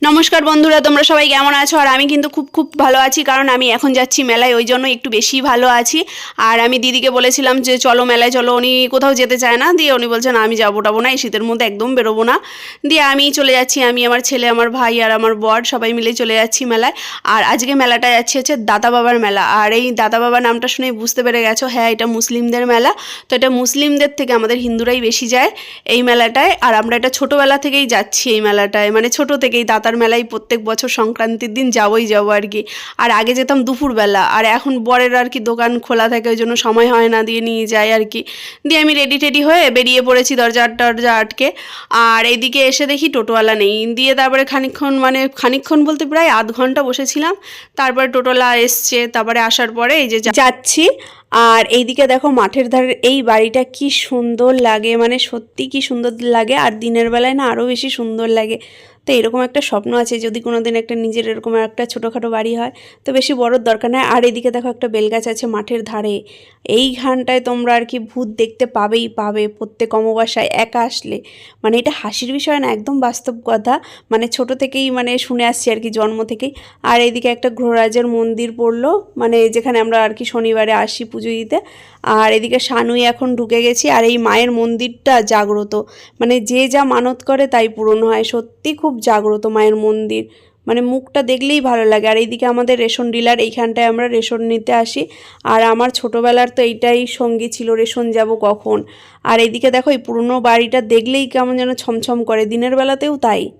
নমস্কার বন্ধুরা, তোমরা সবাই কেমন আছো? আর আমি কিন্তু খুব খুব ভালো আছি, কারণ আমি এখন যাচ্ছি মেলায়, ওই জন্য একটু বেশি ভালো আছি। আর আমি দিদিকে বলেছিলাম যে, চলো মেলায়, চলো, উনি কোথাও যেতে চায় না, দিয়ে উনি বলছেন আমি যাব টাবো না, এই শীতের মধ্যে একদম বেরোবো না। দিয়ে আমি চলে যাচ্ছি, আমি আমার ছেলে, আমার ভাই আর আমার বর, সবাই মিলে চলে যাচ্ছি মেলায়। আর আজকে মেলাটা যাচ্ছি হচ্ছে দাদা বাবার মেলা। আর এই দাদা বাবা নামটা শুনে বুঝতে পেরে গেছো হ্যাঁ এটা মুসলিমদের মেলা। তো এটা মুসলিমদের থেকে আমাদের হিন্দুরাই বেশি যায় এই মেলাটায়। আর আমরা এটা ছোটোবেলা থেকেই যাচ্ছি এই মেলাটায় মানে ছোটো থেকেই দাতার মেলায় প্রত্যেক বছর সংক্রান্তির দিন যাবোই যাব আর কি। আর আগে যেতাম দুপুরবেলা, আর এখন বরের আর কি দোকান খোলা থাকে, ওই জন্য সময় হয় না দিয়ে নিয়ে যায় আর কি। দিয়ে আমি রেডি টেডি হয়ে বেরিয়ে পড়েছি দরজা টরজা আটকে। আর এইদিকে এসে দেখি টোটোওয়ালা নেই। দিয়ে তারপরে খানিকক্ষণ মানে খানিকক্ষণ বলতে প্রায় আধ ঘণ্টা বসেছিলাম। তারপরে টোটোলা এসছে, তারপরে আসার পরে এই যে যাচ্ছি। আর এইদিকে দেখো মাঠের ধারের এই বাড়িটা কি সুন্দর লাগে মানে সত্যি কি সুন্দর লাগে। আর দিনের বেলায় না আরও বেশি সুন্দর লাগে। তো এরকম একটা স্বপ্ন আছে যদি কোনো দিন একটা নিজের এরকম একটা ছোটোখাটো বাড়ি হয়, তো বেশি বড়োর দরকার নয়। আর এদিকে দেখো একটা বেলগাছ আছে মাঠের ধারে। এই ঘানটায় তোমরা আর কি ভূত দেখতে পাবেই পাবে প্রত্যেক অমাবস্যায় একা আসলে। মানে এটা হাসির বিষয় না, একদম বাস্তব কথা। মানে ছোট থেকেই মানে শুনে আসছি আর কি, জন্ম থেকেই। আর এইদিকে একটা গ্রহরাজের মন্দির পড়ল মানে যেখানে আমরা আর কি শনিবারে আসি পুজো দিতে। আর এদিকে সানুই এখন ঢুকে গেছি, আর এই মায়ের মন্দিরটা জাগ্রত। মানে যে যা মানত করে তাই পূরণ হয়। সত্যি খুব জাগ্রত মায়ের মন্দির। মানে মুখটা দেখলেই ভালো লাগে। আর এইদিকে আমাদের রেশন ডিলার, এইখানটায় আমরা রেশন নিতে আসি। আর আমার ছোটোবেলার তো এইটাই সঙ্গী ছিল, রেশন যাব কখন? আর এইদিকে দেখো, এই পুরনো বাড়িটা দেখলেই কেমন যেন ছমছম করে। দিনের বেলাতেও তাই।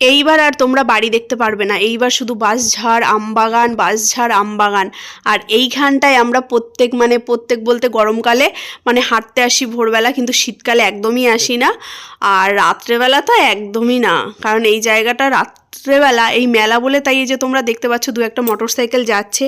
এইবার আর তোমরা বাড়ি দেখতে পারবে না। এইবার শুধু বাঁশঝাড় আমবাগান বাঁশঝাড় আমবাগান আর এইখানটায় আমরা প্রত্যেক মানে প্রত্যেক বলতে গরমকালে মানে হাঁটতে আসি ভোরবেলা, কিন্তু শীতকালে একদমই আসি না। আর রাত্রেবেলা তো একদমই না। কারণ এই জায়গাটা রাত্রেবেলা এই মেলা বলে তাই যে তোমরা দেখতে পাচ্ছ দু একটা মোটর সাইকেল যাচ্ছে,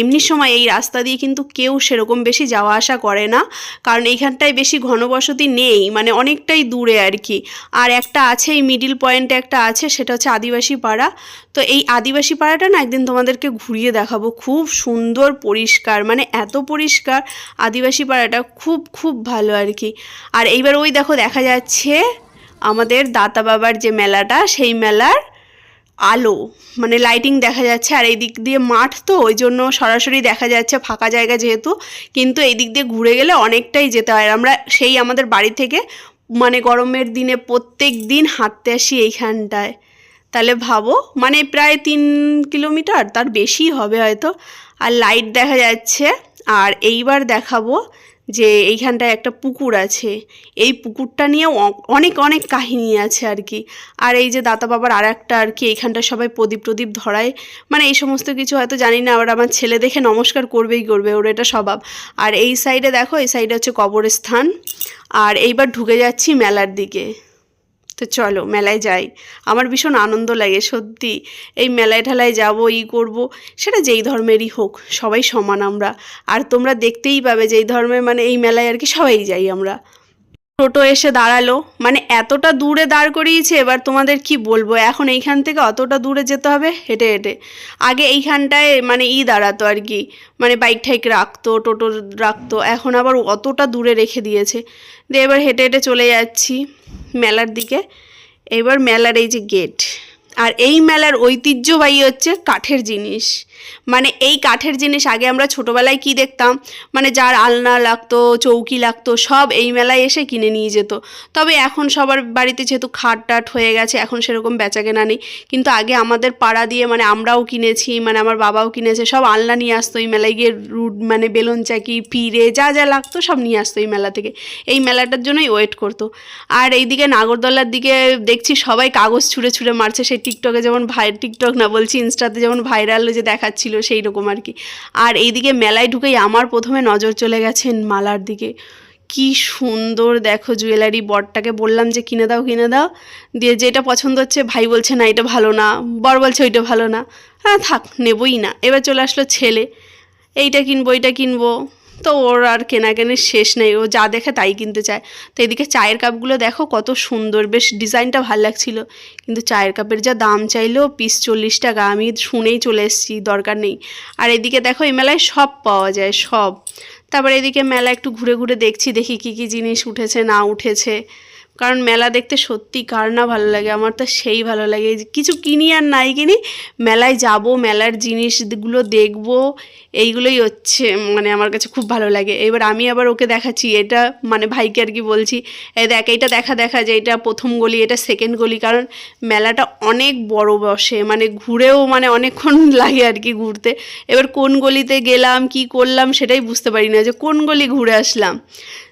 এমনি সময় এই রাস্তা দিয়ে কিন্তু কেউ সেরকম বেশি যাওয়া আসা করে না, কারণ এইখানটায় বেশি ঘনবসতি নেই মানে অনেকটাই দূরে আর কি। আর একটা আছে, এই মিডিল পয়েন্টে একটা আছে, সেটা হচ্ছে আদিবাসী পাড়া। তো এই আদিবাসী পাড়াটা না একদিন তোমাদেরকে ঘুরিয়ে দেখাবো, খুব সুন্দর, পরিষ্কার মানে এত পরিষ্কার আদিবাসী পাড়াটা, খুব খুব ভালো আর কি। আর এইবার ওই দেখো দেখা যাচ্ছে আমাদের দাতা বাবার যে মেলাটা, সেই মেলার আলো। মানে লাইটিং দেখা যাচ্ছে আর এই দিক দিয়ে মাঠ তো, ওই জন্য সরাসরি দেখা যাচ্ছে ফাঁকা জায়গা যেহেতু। কিন্তু এই দিক দিয়ে ঘুরে গেলে অনেকটাই যেতে হয়। আমরা সেই আমাদের বাড়ি থেকে মানে গরমের দিনে প্রত্যেক দিন হাঁটতে আসি এইখানটায়। তাহলে ভাবো মানে প্রায় তিন কিলোমিটার, তার বেশি হবে হয়তো। আর লাইট দেখা যাচ্ছে, আর এইবার দেখাবো যে এইখানটায় একটা পুকুর আছে। এই পুকুরটা নিয়ে অনেক অনেক কাহিনী আছে আর কি। আর এই যে দাতা বাবার আর একটা আর কি এইখানটা সবাই প্রদীপ প্রদীপ ধরায়। মানে এই সমস্ত কিছু হয়তো জানি না, আবার আমার ছেলে দেখে নমস্কার করবেই করবে, ওর এটা স্বভাব। আর এই সাইডে দেখো, এই সাইডে হচ্ছে কবরের স্থান আর এইবার ঢুকে যাচ্ছি মেলার দিকে। তো চলো মেলায় যাই। আমার ভীষণ আনন্দ লাগে, সত্যি। এই মেলায় ঠেলায় যাব, ই করব, সেটা যেই ধর্মেরই হোক, সবাই সমান আমরা। আর তোমরা দেখতেই পাবে যেই ধর্মের মানে এই মেলায় আর কি সবাই যাই আমরা। টোটো এসে দাঁড়াল। মানে এতটা দূরে দাঁড় করিয়েছে, এবার তোমাদের কি বলব? এখন এইখান থেকে অতটা দূরে যেতে হবে, হেঁটে হেঁটে। আগে এইখানটায় মানে ই দাঁড়াতো আর কি। মানে বাইক ঠাইক রাখতো, টোটো রাখতো, এখন আবার অতটা দূরে রেখে দিয়েছে। দিয়ে এবার হেঁটে হেঁটে চলে যাচ্ছি মেলার দিকে। এবার মেলার এই যে গেট আর এই মেলার ঐতিহ্যবাহী হচ্ছে কাঠের জিনিস। মানে এই কাঠের জিনিস আগে আমরা ছোটোবেলায় কি দেখতাম? মানে যার আলনা লাগতো, চৌকি লাগতো, সব এই মেলায় এসে কিনে নিয়ে যেত। তবে এখন সবার বাড়িতে যেহেতু খাট টাট হয়ে গেছে, এখন সেরকম বেচা কেনা নেই। কিন্তু আগে আমাদের পাড়া দিয়ে মানে আমরাও কিনেছি মানে আমার বাবাও কিনেছে, সব আলনা নিয়ে আসতো এই মেলায় গিয়ে, রুট মানে বেলুন চাকি পিড়ে যা যা লাগতো সব নিয়ে আসতো এই মেলা থেকে। এই মেলাটার জন্যই ওয়েট করতো। আর এইদিকে নাগরদোলার দিকে দেখছি সবাই কাগজ ছুঁড়ে ছুঁড়ে মারছে, সেই টিকটকে যেমন ভাই, টিকটক না বলছি, ইনস্টাতে যেমন ভাইরাল যে দেখাচ্ছিল সেই রকম আর কি। আর এইদিকে মেলায় ঢুকেই আমার প্রথমে নজর চলে গেছেন মালার দিকে। কি সুন্দর দেখো জুয়েলারি বরটাকে বললাম যে কিনে দাও কিনে দাও। দিয়ে যেটা পছন্দ হচ্ছে ভাই বলছে, না, এটা ভালো না। বর বলছে, ওইটা ভালো না। হ্যাঁ থাক, নেবই না। এবার চলে আসলো ছেলে। এইটা কিনবো এইটা কিনবো। তো ওর আর কেনাকানির শেষ নেই। ও যা দেখে তাই কিনতে চায়। তো এদিকে চায়ের কাপগুলো দেখো কত সুন্দর। বেশ ডিজাইনটা ভালো লাগছিল। কিন্তু চায়ের কাপের যা দাম চাইলো, পিস চল্লিশ টাকা। আমি শুনেই চলে এসেছি, দরকার নেই। আর এদিকে দেখো, এই মেলায় সব পাওয়া যায়, সব। তারপরে এদিকে মেলা একটু ঘুরে ঘুরে দেখছি, দেখি কি কি জিনিস উঠেছে, না উঠেছে। কারণ মেলা দেখতে সত্যি কার না ভালো লাগে, আমার তো সেই ভালো লাগে। কিছু কিনি আর নাই কিনি, মেলায় যাব, মেলার জিনিসগুলো দেখব, এইগুলোই হচ্ছে মানে আমার কাছে খুব ভালো লাগে। এবার আমি আবার ওকে দেখাচ্ছি, এটা মানে ভাইকে আর কি বলছি, এই দেখ, এইটা দেখা দেখা, যে এটা প্রথম গলি, এটা সেকেন্ড গলি। কারণ মেলাটা অনেক বড় বসে মানে ঘুরেও মানে অনেকক্ষণ লাগে আর কি ঘুরতে। এবার কোন গলিতে গেলাম, কি করলাম সেটাই বুঝতে পারি না, যে কোন গলি ঘুরে আসলাম।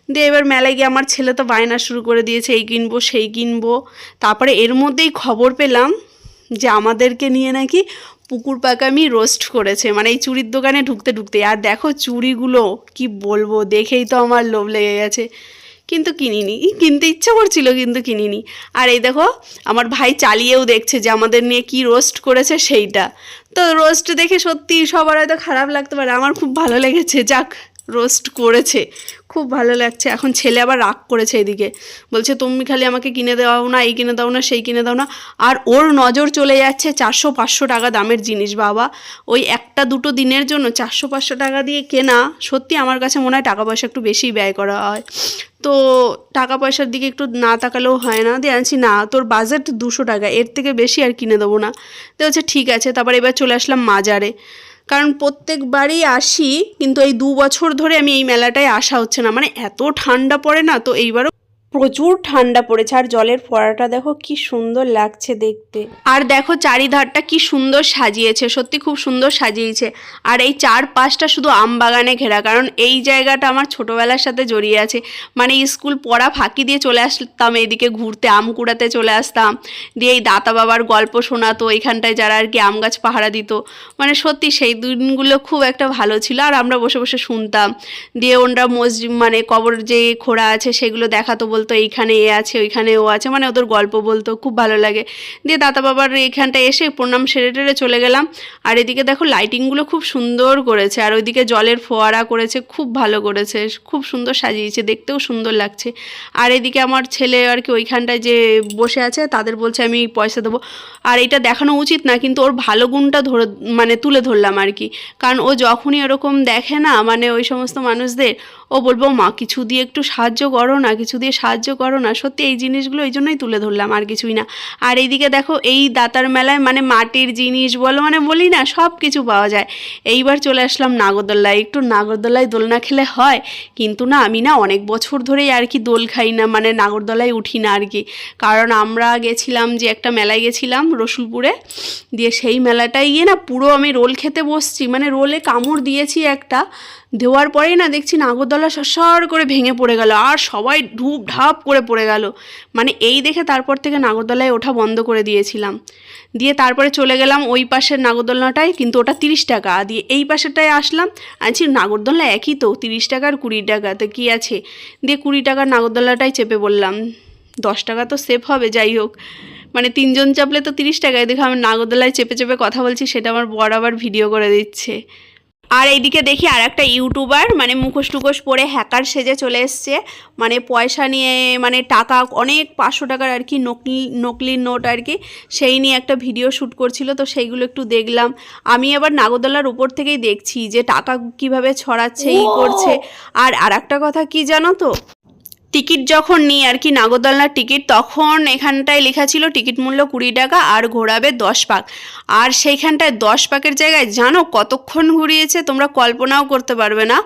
দিয়ে এবার মেলায় গিয়ে আমার ছেলে তো বায়না শুরু করে দিয়েছে, এই কিনবো, সেই কিনবো। তারপরে এর মধ্যেই খবর পেলাম যে আমাদেরকে নিয়ে নাকি পুকুর পাকামি রোস্ট করেছে মানে এই চুড়ির দোকানে ঢুকতে ঢুকতে। আর দেখো চুড়িগুলো কি বলব, দেখেই তো আমার লোভ লেগে গেছে। কিন্তু কিনিনি, কিনতে ইচ্ছা করছিল, কিন্তু কিনিনি। আর এই দেখো, আমার ভাই চালিয়েও দেখছে যে আমাদের নিয়ে কি রোস্ট করেছে সেইটা। তো রোস্ট দেখে সত্যি সবার হয়তো খারাপ লাগতে পারে, আমার খুব ভালো লেগেছে, যাক। রোস্ট করেছে। খুব ভালো লাগছে। এখন ছেলে আবার রাগ করেছে এদিকে। বলছে, তুমি খালি আমাকে কিনে দাও না, এই কিনে দাও না, সেই কিনে দাও না। আর ওর নজর চলে যাচ্ছে চারশো পাঁচশো টাকা দামের জিনিস, বাবা। ওই একটা দুটো দিনের জন্য চারশো পাঁচশো টাকা দিয়ে কেনা, সত্যি আমার কাছে মনে হয় টাকা পয়সা একটু বেশি ব্যয় করা হয়। তো টাকা পয়সার দিকে একটু না তাকালেও হয় না। দিয়ে আনছি, না, তোর বাজেট দুশো টাকা, এর থেকে বেশি আর কিনে দেবো না। তো হচ্ছে ঠিক আছে। তারপর এবার চলে আসলাম মাজারে। কারণ প্রত্যেকবারই আসি, কিন্তু এই দু বছর ধরে আমি এই মেলাটায় আসা হচ্ছে না। মানে এত ঠান্ডা পড়ে না, তো এইবারও প্রচুর ঠান্ডা পড়েছে। আর জলের ফোয়ারাটা দেখো কি সুন্দর লাগছে দেখতে। আর দেখো চারিধারটা কি সুন্দর সাজিয়েছে, সত্যি খুব সুন্দর সাজিয়েছে। আর এই চার পাঁচটা শুধু আম বাগানে ঘেরা, কারণ এই জায়গাটা আমার ছোটোবেলার সাথে জড়িয়ে আছে। মানে স্কুল পড়া ফাঁকি দিয়ে চলে আসতাম, এইদিকে ঘুরতে, আম কুড়াতে চলে আসতাম। দিয়ে এই দাতা বাবার গল্প শোনাতো, এইখানটায় যারা আর কি আম গাছ পাহারা দিত। মানে সত্যি সেই দিনগুলো খুব একটা ভালো ছিল, আর আমরা বসে বসে শুনতাম। দিয়ে ওনরা মসজিদ মানে কবর যে খোড়া আছে, সেগুলো দেখাতো বলতো, এইখানে এ আছে, ওইখানে ও আছে। মানে ওদের গল্প বলতো, খুব ভালো লাগে। দিয়ে দাতা বাবার এইখানটা এসে প্রণাম সেরে টেরে চলে গেলাম। আর এদিকে দেখো লাইটিংগুলো খুব সুন্দর করেছে, আর ওইদিকে জলের ফোয়ারা করেছে, খুব ভালো করেছে, খুব সুন্দর সাজিয়েছে, দেখতেও সুন্দর লাগছে। আর এদিকে আমার ছেলে আর কি ওইখানটায় যে বসে আছে, তাদের বলছে, আমি পয়সা দেবো। আর এটা দেখানো উচিত না, কিন্তু ওর ভালো গুণটা ধরে মানে তুলে ধরলাম আর কি। কারণ ও যখনই ওরকম দেখে না মানে ওই সমস্ত মানুষদের ও বলব, মা, কিছু দিয়ে একটু সাহায্য করো না, কিছু দিয়ে সাহায্য করো না। সত্যি এই জিনিসগুলো এই জন্যই তুলে ধরলাম, আর কিছুই না। আর এইদিকে দেখো, এই দাতার মেলায় মানে মাটির জিনিস বলো মানে বলি না সব কিছু পাওয়া যায়। এইবার চলে আসলাম নাগরদোল্লায় একটু নাগরদোল্লায় দোল না খেলে হয়, কিন্তু না, আমি না অনেক বছর ধরেই আর কি দোল খাই না মানে নাগরদোলায় উঠি না আর কি। কারণ আমরা গেছিলাম যে একটা মেলায় গেছিলাম রসুলপুরে, দিয়ে সেই মেলাটায় গিয়ে না পুরো আমি রোল খেতে বসছি মানে রোলে কামড় দিয়েছি একটা দেওয়ার পরেই না দেখছি নাগরদোলা সর করে ভেঙে পড়ে গেল, আর সবাই ঢুপ ঢাপ করে পড়ে গেল। মানে এই দেখে তারপর থেকে নাগরদোলায় ওঠা বন্ধ করে দিয়েছিলাম। দিয়ে তারপরে চলে গেলাম ওই পাশের নাগরদোলনাটায়, কিন্তু ওটা তিরিশ টাকা। দিয়ে এই পাশেরটায় আসলাম আছি নাগরদোলনা একই তো, তিরিশ টাকা আর কুড়ি টাকা, তো কী আছে? দিয়ে কুড়ি টাকার নাগরদোলনাটাই চেপে বললাম, দশ টাকা তো সেফ হবে, যাই হোক। মানে তিনজন চাপলে তো তিরিশ টাকায়, দেখো আমি নাগরদোলায় চেপে চেপে কথা বলছি, সেটা আমার বর আবার ভিডিও করে দিচ্ছে। আর এইদিকে দেখি আর একটা ইউটিউবার মানে মুখোশ টুকোশ পরে হ্যাকার সেজে চলে এসছে। মানে পয়সা নিয়ে মানে টাকা অনেক পাঁচশো টাকার আর কি নকলি নকলি নোট আর কি সেই নিয়ে একটা ভিডিও শ্যুট করছিল তো সেইগুলো একটু দেখলাম। আমি আবার নাগরদোলার উপর থেকেই দেখছি যে টাকা কীভাবে ছড়াচ্ছে ই করছে। আর আর একটা কথা কি জানো তো? টিকিট যখন নিই আর কি নাগরদোলনার টিকিট, তখন এখানটায় লেখা ছিল টিকিট মূল্য কুড়ি টাকা আর ঘোরাবে দশ পাক। আর সেইখানটায় দশ পাকের জায়গায় জানো কতক্ষণ ঘুরিয়েছে তোমরা কল্পনাও করতে পারবে না।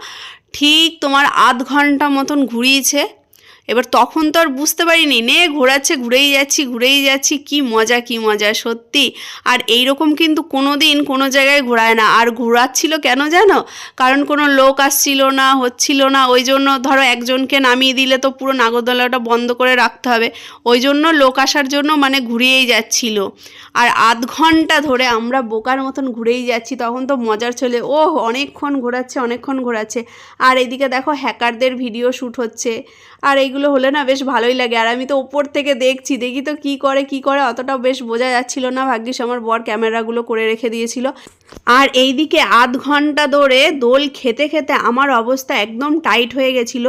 ঠিক তোমার আধ ঘণ্টা মতন ঘুরিয়েছে। এবার তখন তো আর বুঝতে পারিনি, নে ঘোরাচ্ছে, ঘুরেই যাচ্ছি ঘুরেই যাচ্ছি, কি মজা কি মজা, সত্যি। আর এই রকম কিন্তু কোনো দিন কোনো জায়গায় ঘোরায় না। আর ঘোরাচ্ছিল কেন জানো? কারণ কোনো লোক আসছিল না, হচ্ছিল না, ওই জন্য ধরো একজনকে নামিয়ে দিলে তো পুরো নাগরদোলাটা বন্ধ করে রাখতে হবে। ওই জন্য লোক আসার জন্য মানে ঘুরিয়েই যাচ্ছিল। আর আধ ঘণ্টা ধরে আমরা বোকার মতন ঘুরেই যাচ্ছি, তখন তো মজার চলে ও অনেকক্ষণ ঘোরাচ্ছে অনেকক্ষণ ঘোরাচ্ছে। আর এদিকে দেখো হ্যাকারদের ভিডিও শ্যুট হচ্ছে। আর এইগুলো হলে না বেশ ভালোই লাগে। আর আমি তো ওপর থেকে দেখছি, দেখি তো কি করে কি করে অতটা বেশ বোঝা যাচ্ছিল না। ভাগ্যিস আমার বর ক্যামেরাগুলো করে রেখে দিয়েছিল। আর এইদিকে আধ ঘণ্টা ধরে দোল খেতে খেতে আমার অবস্থা একদম টাইট হয়ে গেছিল।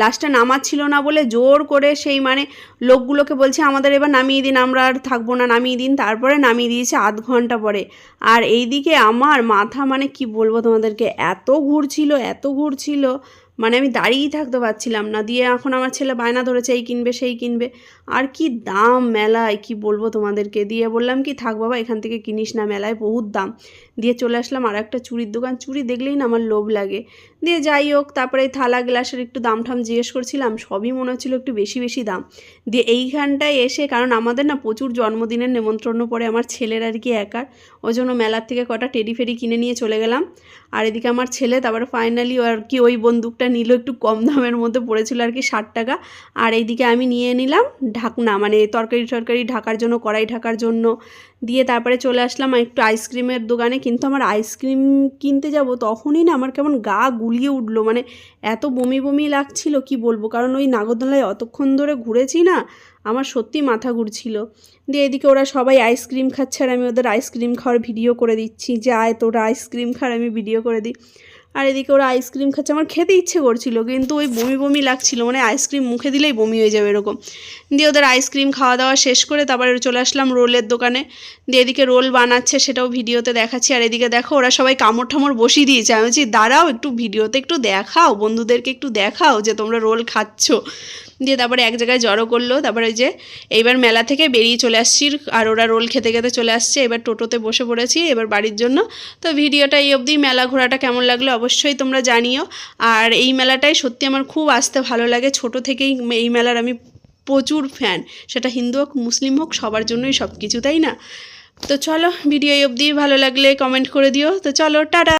লাস্টে নামাচ্ছিল না বলে জোর করে সেই মানে লোকগুলোকে বলছে, আমাদের এবার নামিয়ে দিন, আমরা আর থাকব না, নামিয়ে দিন। তারপরে নামিয়ে দিয়েছে আধ ঘণ্টা পরে। আর এইদিকে আমার মাথা মানে কি বলব তোমাদেরকে, এত ঘুরছিল এত ঘুরছিল। মানে আমি দাঁড়িয়েই থাকতে পারছিলাম না। দিয়ে এখন আমার ছেলে বায়না ধরেছে, এই কিনবে, সেই কিনবে। আর কি দাম মেলায়, কি বলব তোমাদেরকে? দিয়ে বললাম কি, থাক বাবা, এখান থেকে কিনিস না, মেলায় বহুত দাম। দিয়ে চলে আসলাম আর একটা চুড়ির দোকান। চুড়ি দেখলেই না আমার লোভ লাগে। দিয়ে যাই হোক, তারপরে এই থালা গ্লাসের একটু দাম ঠাম জিজ্ঞেস করছিলাম, সবই মনে হচ্ছিল একটু বেশি বেশি দাম। দিয়ে এইখানটায় এসে, কারণ আমাদের না প্রচুর জন্মদিনের নেমন্ত্রণ পড়ে, আমার ছেলের আর কি একার। ওই জন্য মেলার থেকে কটা টেডি ফেডি কিনে নিয়ে চলে গেলাম। আর এদিকে আমার ছেলে, তারপরে ফাইনালি আর কি ওই বন্দুকটা নিল, একটু কম দামের মধ্যে পড়েছিল আর কি ষাট টাকা। আর এইদিকে আমি নিয়ে নিলাম ঢাকনা মানে তরকারি টরকারি ঢাকার জন্য, কড়াই ঢাকার জন্য। দিয়ে তারপরে চলে আসলাম একটু আইসক্রিমের দোকানে। কিন্তু আমার আইসক্রিম কিনতে যাব তখনই না, আমার কেমন গা গুলিয়ে উঠল মানে এত বমি বমি লাগছিল, কি বলব? কারণ ওই নাগরদোলায় অতক্ষণ ধরে ঘুরেছি না, আমার সত্যি মাথা ঘুরছিল। দিয়ে এদিকে ওরা সবাই আইসক্রিম খাচ্ছে আর আমি ওদের আইসক্রিম খাওয়ার ভিডিও করে দিচ্ছি। যে আয় তোরা আইসক্রিম খাওয়ার, আমি ভিডিও করে দিই। আর এদিকে ওরা আইসক্রিম খাচ্ছে। আমার খেতে ইচ্ছে করছিল, কিন্তু ওই বমি বমি লাগছিল। মানে আইসক্রিম মুখে দিলেই বমি হয়ে যাবে এরকম। দিয়ে ওদের আইসক্রিম খাওয়া দাওয়া শেষ করে তারপরে চলে আসলাম রোলের দোকানে। দিয়ে এদিকে রোল বানাচ্ছে, সেটাও ভিডিওতে দেখাচ্ছি। আর এদিকে দেখো, ওরা সবাই কামড় ঠামড় বসিয়ে দিয়েছে। আমি বলছি, দাঁড়াও একটু ভিডিওতে একটু দেখাও, বন্ধুদেরকে একটু দেখাও যে তোমরা রোল খাচ্ছ। দিয়ে তারপরে এক জায়গায় জড়ো করল। তারপরে যে এইবার মেলা থেকে বেরিয়ে চলে আসছি আর ওরা রোল খেতে খেতে চলে আসছে। এবার টোটোতে বসে পড়েছি এবার বাড়ির জন্য। তো ভিডিওটা এই অবধি। মেলা ঘোরাটা কেমন লাগল অবশ্যই তোমরা জানিও। আর এই মেলাটাই সত্যি আমার খুব আসতে ভালো লাগে। ছোট থেকেই এই মেলার আমি প্রচুর ফ্যান সেটা হিন্দু হোক, মুসলিম হোক, সবার জন্যই সব কিছু তাই না? তো চলো, ভিডিও এই অবধি। ভালো লাগলে কমেন্ট করে দিও। তো চলো, টাটা!